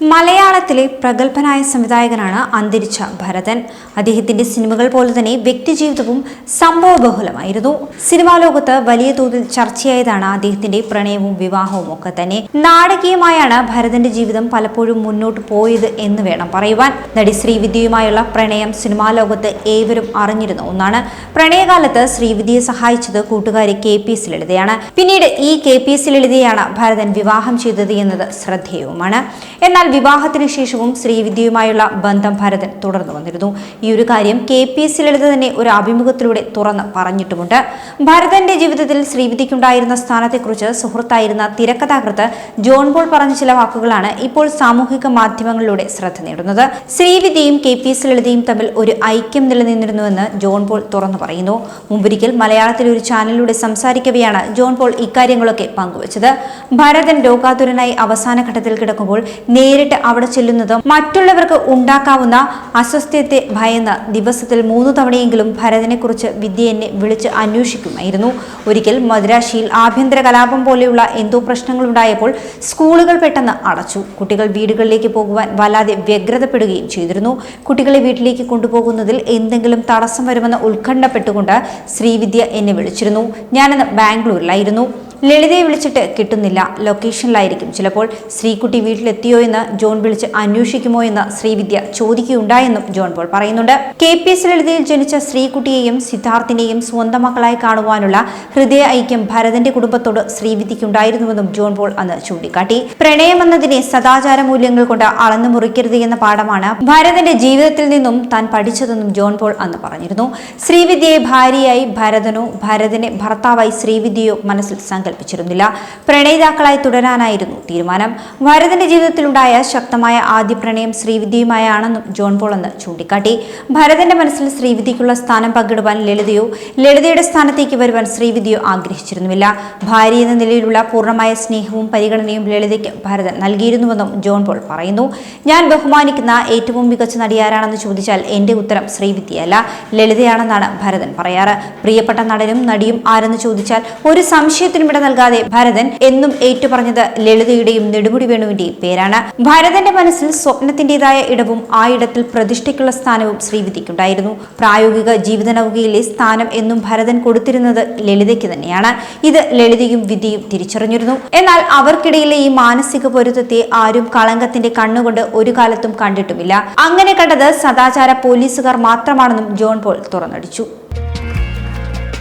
മലയാളത്തിലെ പ്രഗത്ഭനായ സംവിധായകനാണ് അന്തരിച്ച ഭരതൻ. അദ്ദേഹത്തിന്റെ സിനിമകൾ പോലെ തന്നെ വ്യക്തിജീവിതവും സംഭവബഹുലമായിരുന്നു. സിനിമാ ലോകത്ത് വലിയ തോതിൽ ചർച്ചയായതാണ് അദ്ദേഹത്തിന്റെ പ്രണയവും വിവാഹവും ഒക്കെ തന്നെ. നാടകീയമായാണ് ഭരതന്റെ ജീവിതം പലപ്പോഴും മുന്നോട്ട് പോയത് എന്ന് വേണം പറയുവാൻ. നടി ശ്രീവിദ്യയുമായുള്ള പ്രണയം സിനിമാ ലോകത്ത് ഏവരും അറിഞ്ഞിരുന്ന ഒന്നാണ്. പ്രണയകാലത്ത് ശ്രീവിദ്യയെ സഹായിച്ചത് കൂട്ടുകാരി കെ പി എസ് ലളിതയാണ് പിന്നീട് ഈ കെ പി എസ് ലളിതയാണ് ഭരതൻ വിവാഹം ചെയ്തത് എന്നത് ശ്രദ്ധേയവുമാണ്. എന്നാൽ വിവാഹത്തിന് ശേഷവും ശ്രീവിദ്യയുമായുള്ള ബന്ധം ഭരതൻ തുടർന്നു വന്നിരുന്നു. ഈ ഒരു കാര്യം കെ പി എസ് ലളിത തന്നെ ഒരു അഭിമുഖത്തിലൂടെ തുറന്ന് പറഞ്ഞിട്ടുമുണ്ട്. ഭരതന്റെ ജീവിതത്തിൽ ശ്രീവിദ്യയ്ക്കുണ്ടായിരുന്ന സ്ഥാനത്തെക്കുറിച്ച് സുഹൃത്തായിരുന്ന തിരക്കഥാകൃത്ത് ജോൺ പോൾ പറഞ്ഞ ചില വാക്കുകളാണ് ഇപ്പോൾ സാമൂഹിക മാധ്യമങ്ങളിലൂടെ ശ്രദ്ധ നേടുന്നത്. ശ്രീവിദ്യയും കെ പി എസ് ലളിതയും തമ്മിൽ ഒരു ഐക്യം നിലനിന്നിരുന്നുവെന്ന് ജോൺ പോൾ തുറന്നു പറയുന്നു. മുമ്പൊരിക്കൽ മലയാളത്തിലെ ഒരു ചാനലിലൂടെ സംസാരിക്കവെയാണ് ജോൺ പോൾ ഇക്കാര്യങ്ങളൊക്കെ പങ്കുവച്ചത്. ഭരതൻ രോഗാതുരനായി അവസാന ഘട്ടത്തിൽ കിടക്കുമ്പോൾ നേരിട്ട് അവിടെ ചെല്ലുന്നതും മറ്റുള്ളവർക്ക് ഉണ്ടാക്കാവുന്ന അസ്വസ്ഥത്തെ ഭയന്ന് ദിവസത്തിൽ മൂന്ന് തവണയെങ്കിലും ഭരതനെക്കുറിച്ച് വിദ്യ എന്നെ വിളിച്ച് അന്വേഷിക്കുമായിരുന്നു. ഒരിക്കൽ മദ്രാശിയിൽ ആഭ്യന്തര കലാപം പോലെയുള്ള എന്തോ പ്രശ്നങ്ങളുണ്ടായപ്പോൾ സ്കൂളുകൾ പെട്ടെന്ന് അടച്ചു. കുട്ടികൾ വീടുകളിലേക്ക് പോകുവാൻ വല്ലാതെ വ്യഗ്രതപ്പെടുകയും ചെയ്തിരുന്നു. കുട്ടികളെ വീട്ടിലേക്ക് കൊണ്ടുപോകുന്നതിൽ എന്തെങ്കിലും തടസ്സം വരുമെന്ന് ഉത്കണ്ഠപ്പെട്ടുകൊണ്ട് ശ്രീവിദ്യ എന്നെ വിളിച്ചിരുന്നു. ഞാനന്ന് ബാംഗ്ലൂരിലായിരുന്നു. ലളിതയെ വിളിച്ചിട്ട് കിട്ടുന്നില്ല. ലൊക്കേഷനിലായിരിക്കും. ചിലപ്പോൾ ശ്രീകുട്ടി വീട്ടിലെത്തിയോ എന്ന് ജോൺ വിളിച്ച് അന്വേഷിക്കുമോ എന്ന് ശ്രീവിദ്യ ചോദിക്കുകയുണ്ടായെന്നും ജോൺ പോൾ പറയുന്നുണ്ട്. കെ പി എസ് ലളിതയിൽ ജനിച്ച ശ്രീകുട്ടിയെയും സിദ്ധാർത്ഥിനെയും സ്വന്തം മക്കളായി കാണുവാനുള്ള ഹൃദയ ഐക്യം ഭരതന്റെ കുടുംബത്തോട് ശ്രീവിദ്യക്കുണ്ടായിരുന്നുവെന്നും ജോൺ പോൾ അന്ന് ചൂണ്ടിക്കാട്ടി. പ്രണയമെന്നതിനെ സദാചാര മൂല്യങ്ങൾ കൊണ്ട് അളന്നു മുറിക്കരുത് എന്ന പാഠമാണ് ഭരതന്റെ ജീവിതത്തിൽ നിന്നും താൻ പഠിച്ചതെന്നും ജോൺ പോൾ അന്ന് പറഞ്ഞിരുന്നു. ശ്രീവിദ്യയെ ഭാര്യയായി ഭരതനോ ഭരതനെ ഭർത്താവായി ശ്രീവിദ്യയോ മനസ്സിൽ സങ്കല്പിച്ചിരുന്നില്ല പ്രണയിതാക്കളായി തുടരാനായിരുന്നു തീരുമാനം. ഭരതന്റെ ജീവിതത്തിലുണ്ടായ ശക്തമായ ആദ്യ പ്രണയം ശ്രീവിദ്യയുമായാണെന്നും ജോൺ പോൾ എന്ന് ചൂണ്ടിക്കാട്ടി. ഭരതന്റെ മനസ്സിൽ ശ്രീവിദ്യയ്ക്കുള്ള സ്ഥാനം പങ്കിടുവാൻ ലളിതയോ ലളിതയുടെ സ്ഥാനത്തേക്ക് വരുവാൻ ശ്രീവിദ്യയോ ആഗ്രഹിച്ചിരുന്നുമില്ല. ഭാര്യ എന്ന നിലയിലുള്ള പൂർണമായ സ്നേഹവും പരിഗണനയും ലളിതയ്ക്ക് ഭരതൻ നൽകിയിരുന്നുവെന്നും ജോൺ പോൾ പറയുന്നു. ഞാൻ ബഹുമാനിക്കുന്ന ഏറ്റവും മികച്ച നടിയാരാണെന്ന് ചോദിച്ചാൽ എന്റെ ഉത്തരം ശ്രീവിദ്യയല്ല ലളിതയാണെന്നാണ് ഭരതൻ പറയാറ്. പ്രിയപ്പെട്ട നടനും നടിയും ആരെന്ന് ചോദിച്ചാൽ ഒരു സംശയത്തിനും നൽകാതെ ഭരതൻ എന്നും ഏറ്റുപറഞ്ഞത് ലളിതയുടെയും നെടുമുടി വേണുവിന്റെയും പേരാണ്. ഭരതന്റെ മനസ്സിൽ സ്വപ്നത്തിന്റേതായ ഇടവും ആ ഇടത്തിൽ പ്രതിഷ്ഠയ്ക്കുള്ള സ്ഥാനവും ശ്രീവിധിക്കുണ്ടായിരുന്നു പ്രായോഗിക ജീവിത നൗകയിലെ സ്ഥാനം എന്നും ഭരതൻ കൊടുത്തിരുന്നത് ലളിതയ്ക്ക് തന്നെയാണ്. ഇത് ലളിതയും വിദ്യയും തിരിച്ചറിഞ്ഞിരുന്നു. എന്നാൽ അവർക്കിടയിലെ ഈ മാനസിക പൊരുത്തത്തെ ആരും കളങ്കത്തിന്റെ കണ്ണുകൊണ്ട് ഒരു കാലത്തും കണ്ടിട്ടുമില്ല. അങ്ങനെ കണ്ടത് സദാചാര പോലീസുകാർ മാത്രമാണെന്നും ജോൺ പോൾ തുറന്നടിച്ചു.